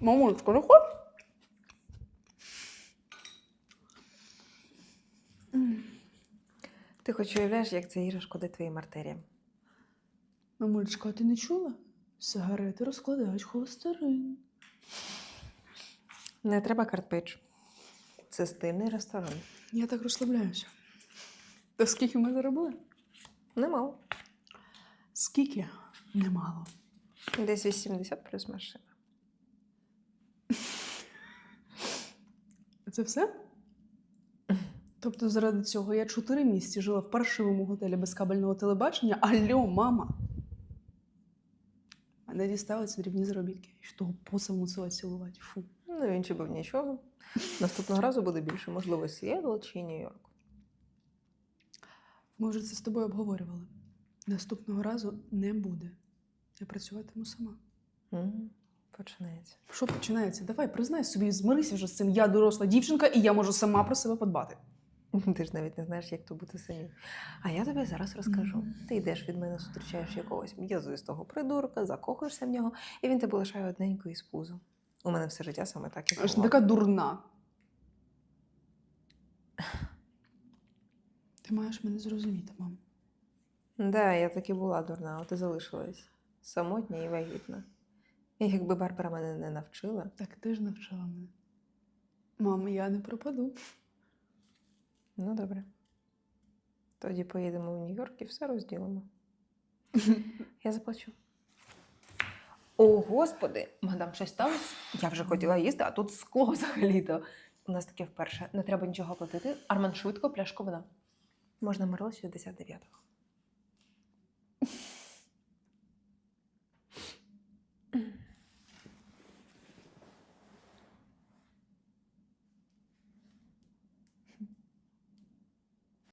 Мамулечко, не хочеш? Ти хоч уявляєш, як ця їжа шкодить твоїм артеріям. Мамулечко, а ти не чула? Сигарети розкладають холестерин. Не треба картпич. Це стильний ресторан. Я так розслабляюся. Та скільки ми заробили? Немало. Скільки? Немало. Десь 80 плюс машина. Це все? Тобто заради цього я чотири місяці жила в паршивому готелі без кабельного телебачення. Алло, мама! Мене дістали ці дрібні заробітки. І що того поса мусила цілувати. Фу. Ну, він чи був нічого. Наступного разу буде більше, можливо, Сіетл чи Нью-Йорк. Ми вже це з тобою обговорювали. Наступного разу не буде. Я працюватиму сама. М, Починається. Що починається? Давай, признай собі, змирися вже з цим. Я доросла дівчинка, і я можу сама про себе подбати. Ти ж навіть не знаєш, як то бути самі. А я тобі зараз розкажу. Мгм. Ти йдеш від мене, зустрічаєш якогось м'язистого придурка, закохуєшся в нього, і він тебе лишає одненько із пузом. У мене все життя саме так і Аж було. така дурна. Ти маєш мене зрозуміти, мам. Да, я таки була дурна, от і залишилась самотня і вагітна. І якби Барбара мене не навчила, Так ти ж навчила мене. Мам, я не пропаду. ну добре. Тоді поїдемо в Нью-Йорк і все розділимо. Я заплачу. О, господи, мадам, щось сталося? Я вже хотіла їсти, а тут скло взагалі-то. У нас таке вперше. Не треба нічого платити. Арман швидко, пляшку вода. Можна Мерло 69-го.